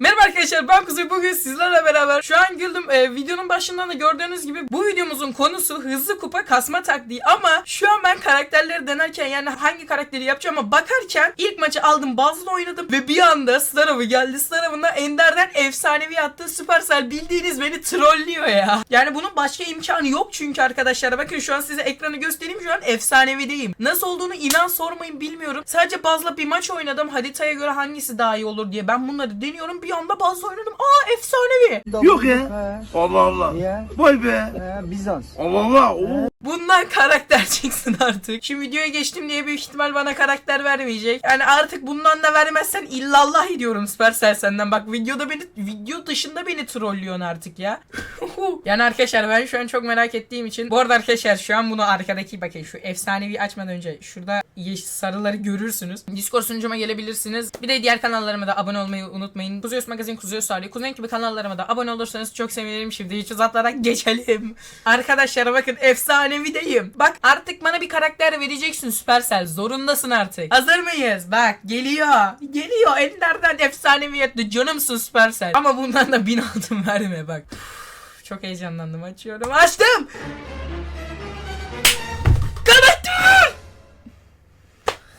Merhaba arkadaşlar ben Kuzey. Bugün sizlerle beraber şu an güldüm. Ee, videonun başından da gördüğünüz gibi bu videomuzun konusu hızlı kupa kasma taktiği ama şu an ben karakterleri denerken yani hangi karakteri yapacağıma bakarken ilk maçı aldım bazılı oynadım ve bir anda Starav'ı geldi. Starav'ın Ender'den efsanevi attığı Supercell bildiğiniz beni trollüyor ya. Yani bunun başka imkanı yok çünkü arkadaşlar. Bakın şu an size ekranı göstereyim şu an efsanevideyim nasıl olduğunu inan sormayın bilmiyorum. Sadece bazla bir maç oynadım. Haritaya göre hangisi daha iyi olur diye ben bunları deniyorum. Bir anda bazla oynadım aa efsanevi Yok ya. Allah Allah. Vay be. He, Bizans. Allah Allah. Oo. Bundan karakter çıksın artık. Şimdi videoya geçtim diye büyük ihtimal bana karakter vermeyecek. Yani artık bundan da vermezsen illallah ediyorum Supercell senden. Bak videoda beni video dışında beni trollüyorsun artık ya. yani arkadaşlar ben şu an çok merak ettiğim için. Bu arada arkadaşlar şu an bunu arkadaki bakın şu efsanevi açmadan önce şurada sarıları görürsünüz. Discord sunucuma gelebilirsiniz. Bir de diğer kanallarıma da abone olmayı unutmayın. Kuzeus Magazin, Kuzeus Tarih, Kuzen gibi kanallarıma da abone olursanız çok sevinirim. Şimdi hiç uzatmadan geçelim. Arkadaşlar bakın efsanevideyim. Bak artık bana bir karakter vereceksin Supercell. Zorundasın artık. Hazır mıyız? Bak geliyor. Geliyor. Ender'den efsaneviyetli canımsın Supercell. Ama bundan da bin altın verme bak. Çok heyecanlandım. Açıyorum. Açtım.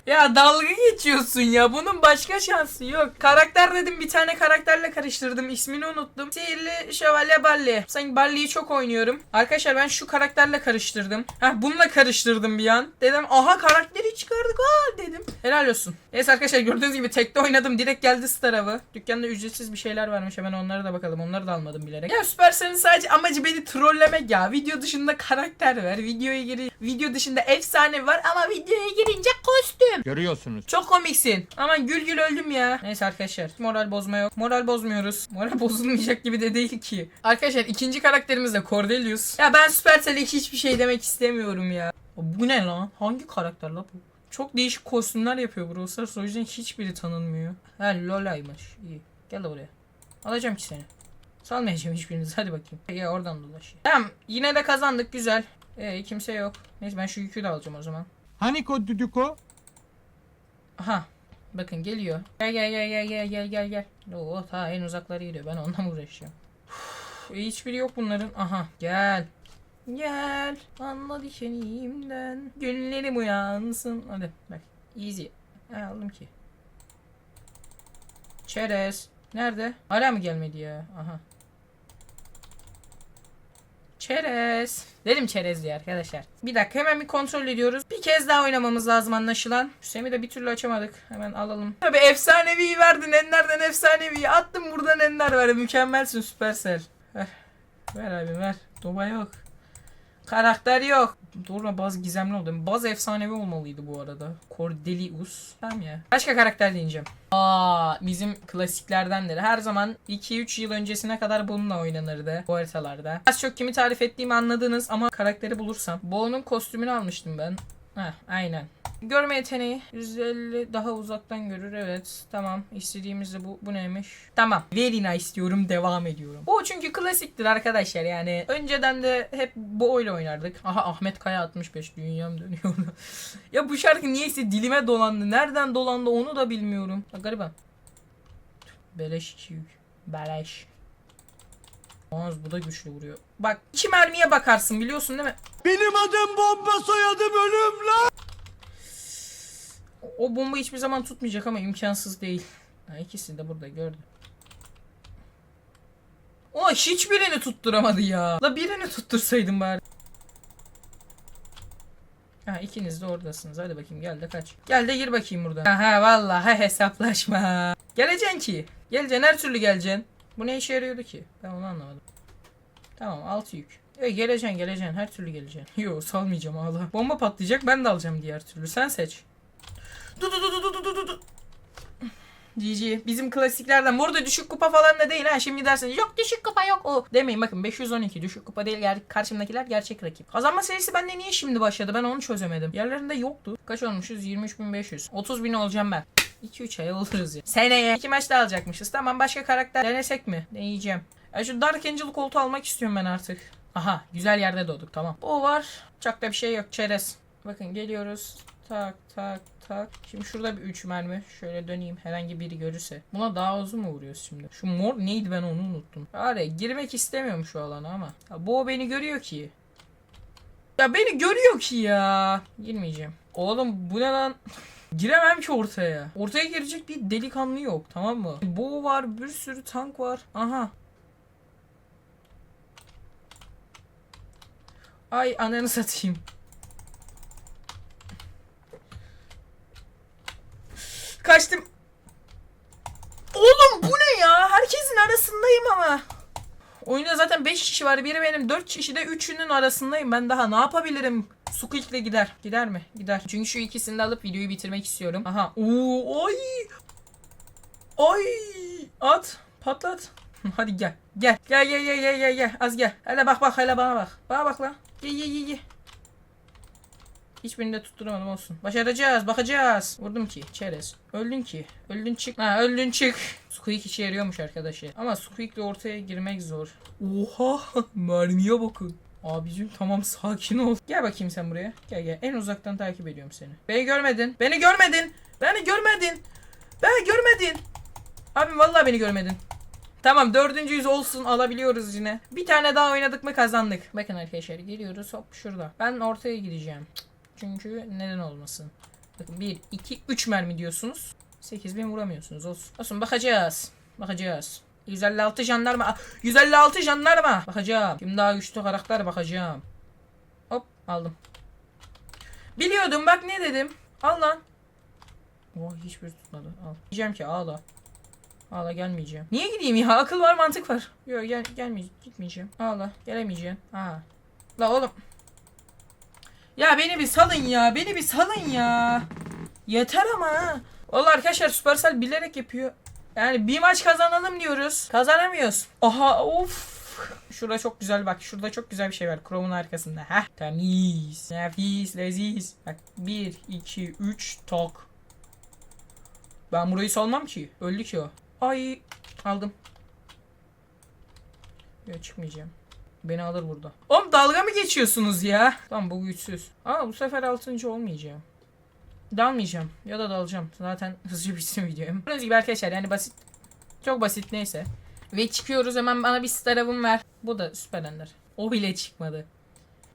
Ya dalga geçiyorsun ya. Bunun başka şansı yok. Karakter dedim bir tane karakterle karıştırdım. İsmini unuttum. Sihirli Şövalye Balli. Sanki Balli'yi çok oynuyorum. Arkadaşlar ben şu karakterle karıştırdım. Heh bununla karıştırdım bir an. Dedim aha karakteri çıkardık aa dedim. Helal olsun. Neyse arkadaşlar gördüğünüz gibi tekte oynadım. Direkt geldi Star avı. Dükkanda ücretsiz bir şeyler varmış. Hemen onlara da bakalım. Onları da almadım bilerek. Ya Supercell'in sadece amacı beni trollemek ya. Video dışında karakter ver. Videoya giri video dışında efsane var ama videoya girince kostüm. Görüyorsunuz. Çok komiksin. Aman gül gül öldüm ya. Neyse arkadaşlar. Moral bozma yok. Moral bozmuyoruz. Moral bozulmayacak gibi de değil ki. Arkadaşlar ikinci karakterimiz de Cordelius. Ya ben Supercell'e hiçbir şey demek istemiyorum ya. Bu ne lan? Hangi karakter la bu? Çok değişik kostümler yapıyor bu Rosas. O yüzden hiçbiri tanınmıyor. Ha Lola'ymış. İyi. Gel de buraya. Alacağım ki seni. Salmayacağım hiçbirinizi. Hadi bakayım. Ya oradan dolaş. Tamam. Yine de kazandık. Güzel. Ee, kimse yok. Neyse ben şu yükü de alacağım o zaman. Hani kod düdüko? Aha. Bakın geliyor. Gel gel gel gel gel gel gel gel. Oo ta en uzakları gidiyor. Ben mı uğraşıyorum? Uf, hiçbiri yok bunların. Aha gel. Gel. Anla dikenimden. Günlerim uyansın. Hadi bak. Easy. Ha, aldım ki. Çerez. Nerede? Hala mı gelmedi ya? Aha. Çerez. Dedim çerez diye arkadaşlar. Bir dakika hemen bir kontrol ediyoruz. Bir kez daha oynamamız lazım anlaşılan. Sem'i de bir türlü açamadık. Hemen alalım. Tabi efsanevi verdin. Enlerden efsanevi. Attım buradan Ender ver. Mükemmelsin Supercell. Ver. Ver abi ver. Doba yok. Karakter yok. Doğru baz gizemli oldu. Baz efsanevi olmalıydı bu arada. Cordelius. Tamam ya. Başka karakter deneyeceğim. Aa, bizim klasiklerdendir. Her zaman 2-3 yıl öncesine kadar bununla oynanırdı bu haritalarda. Az çok kimi tarif ettiğimi anladınız ama karakteri bulursam. Bo'nun kostümünü almıştım ben. Heh, aynen. Görme yeteneği 150 daha uzaktan görür. Evet tamam. İstediğimiz de bu bu neymiş? Tamam. Very nice diyorum devam ediyorum. Bu çünkü klasiktir arkadaşlar yani. Önceden de hep bu oyla oynardık. Aha Ahmet Kaya 65 dünyam dönüyor. Ya bu şarkı niyeyse dilime dolandı. Nereden dolandı onu da bilmiyorum. Bak gariban. Beleş iki yük. Beleş. Oğuz bu da güçlü vuruyor. Bak iki mermiye bakarsın biliyorsun değil mi? Benim adım bomba soyadım ölüm lan. O bomba hiçbir zaman tutmayacak ama imkansız değil. Ha, ikisi de burada gördüm. O hiçbirini tutturamadı ya. La birini tuttursaydım bari. Ha ikiniz de oradasınız. Hadi bakayım gel de kaç. Gel de gir bakayım buradan. Aha vallahi hesaplaşma. Geleceksin ki. Geleceksin her türlü geleceksin. Bu ne işe yarıyordu ki? Ben onu anlamadım. Tamam altı yük. E, geleceksin geleceksin her türlü geleceksin. Yo salmayacağım ağla. Bomba patlayacak ben de alacağım diğer türlü. Sen seç. Du du du du du. GG. Bizim klasiklerden. Burada düşük kupa falan da değil ha. Şimdi dersiniz yok düşük kupa yok o. Demeyin bakın 512 düşük kupa değil. Ger karşımdakiler gerçek rakip. Kazanma serisi bende niye şimdi başladı? Ben onu çözemedim. Yerlerinde yoktu. Kaç olmuşuz? 23.500. 30 bin olacağım ben. 2-3 ay oluruz ya. Seneye. iki maç daha alacakmışız. Tamam başka karakter denesek mi? Deneyeceğim. Ya şu Dark Angel koltuğu almak istiyorum ben artık. Aha güzel yerde doğduk tamam. O var. Çok da bir şey yok. Çerez. Bakın geliyoruz. Tak tak tak. Şimdi şurada bir 3 mermi. Şöyle döneyim herhangi biri görürse. Buna daha uzun mu vuruyoruz şimdi? Şu mor neydi ben onu unuttum. Var girmek istemiyorum şu alana ama. Ya, bu beni görüyor ki. Ya beni görüyor ki ya. Girmeyeceğim. Oğlum bu ne lan? Giremem ki ortaya. Ortaya girecek bir delikanlı yok tamam mı? Bu var bir sürü tank var. Aha. Ay ananı satayım. Kaçtım. Oğlum bu ne ya? Herkesin arasındayım ama. Oyunda zaten 5 kişi var. Biri benim 4 kişi de 3'ünün arasındayım. Ben daha ne yapabilirim? Squeak'le gider. Gider mi? Gider. Çünkü şu ikisini de alıp videoyu bitirmek istiyorum. Aha. Oo, ay. Ay. At. Patlat. Hadi. Gel. Gel gel gel gel gel gel. Az gel. Hele bak bak hele bana bak. Bana bak lan. Gel gel gel gel. Hiçbirini de tutturamadım olsun. Başaracağız, bakacağız. Vurdum ki, çerez. Öldün ki. Öldün çık. Ha öldün çık. Squeak işe yarıyormuş arkadaşı. Ama Squeak'le ortaya girmek zor. Oha! Mermiye bakın. Abicim tamam sakin ol. Gel bakayım sen buraya. Gel gel. En uzaktan takip ediyorum seni. Beni görmedin. Beni görmedin. Beni görmedin. Beni görmedin. Abim vallahi beni görmedin. Tamam dördüncü yüz olsun alabiliyoruz yine. Bir tane daha oynadık mı kazandık. Bakın arkadaşlar geliyoruz hop şurada. Ben ortaya gideceğim. Çünkü neden olmasın. Bakın 1, 2, 3 mermi diyorsunuz. 8000 vuramıyorsunuz olsun. Olsun bakacağız. Bakacağız. 156 jandarma. Ah, 156 jandarma. Bakacağım. Kim daha güçlü karakter bakacağım. Hop aldım. Biliyordum bak ne dedim. Al lan. Oh hiçbir tutmadı. Al. Diyeceğim ki ağla. Ağla gelmeyeceğim. Niye gideyim ya? Akıl var mantık var. Yok gel gelmeyeceğim. Gitmeyeceğim. Ağla. Gelemeyeceğim. Ha. La oğlum. Ya beni bir salın ya. Beni bir salın ya. Yeter ama ha. Vallahi arkadaşlar Supercell bilerek yapıyor. Yani bir maç kazanalım diyoruz. Kazanamıyoruz. Aha of. Şurada çok güzel bak. Şurada çok güzel bir şey var. Chrome'un arkasında. Heh. Temiz. Nefis. Leziz. Bak 1, 2, 3 tok. Ben burayı salmam ki. Öldü ki o. Ay. Aldım. Yok çıkmayacağım. Beni alır burada. Oğlum dalga mı geçiyorsunuz ya? Tamam bu güçsüz. Aa bu sefer 6. olmayacağım. Dalmayacağım. Ya da dalacağım. Zaten hızlıca bitsin videom. Gördüğünüz gibi arkadaşlar yani basit. Çok basit neyse. Ve çıkıyoruz hemen bana bir starabım ver. Bu da süper ender. O bile çıkmadı.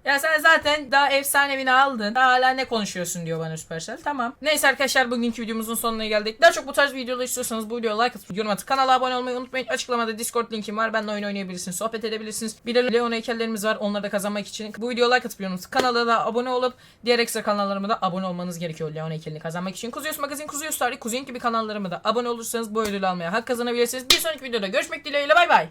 Ya sen zaten daha efsanevini aldın. Daha hala ne konuşuyorsun diyor bana Supercell. Tamam. Neyse arkadaşlar bugünkü videomuzun sonuna geldik. Daha çok bu tarz videolar istiyorsanız bu videoya like atıp yorum atıp kanala abone olmayı unutmayın. Açıklamada Discord linkim var. Benimle oyun oynayabilirsiniz. Sohbet edebilirsiniz. Bir de Leon heykellerimiz var. Onları da kazanmak için bu videoya like atıp yorum atıp kanala da abone olup diğer ekstra kanallarıma da abone olmanız gerekiyor Leon heykelini kazanmak için. Kuzeyus Magazin, Kuzeyus Tarih, Kuzeyin gibi kanallarıma da abone olursanız bu ödülü almaya hak kazanabilirsiniz. Bir sonraki videoda görüşmek dileğiyle bay bay.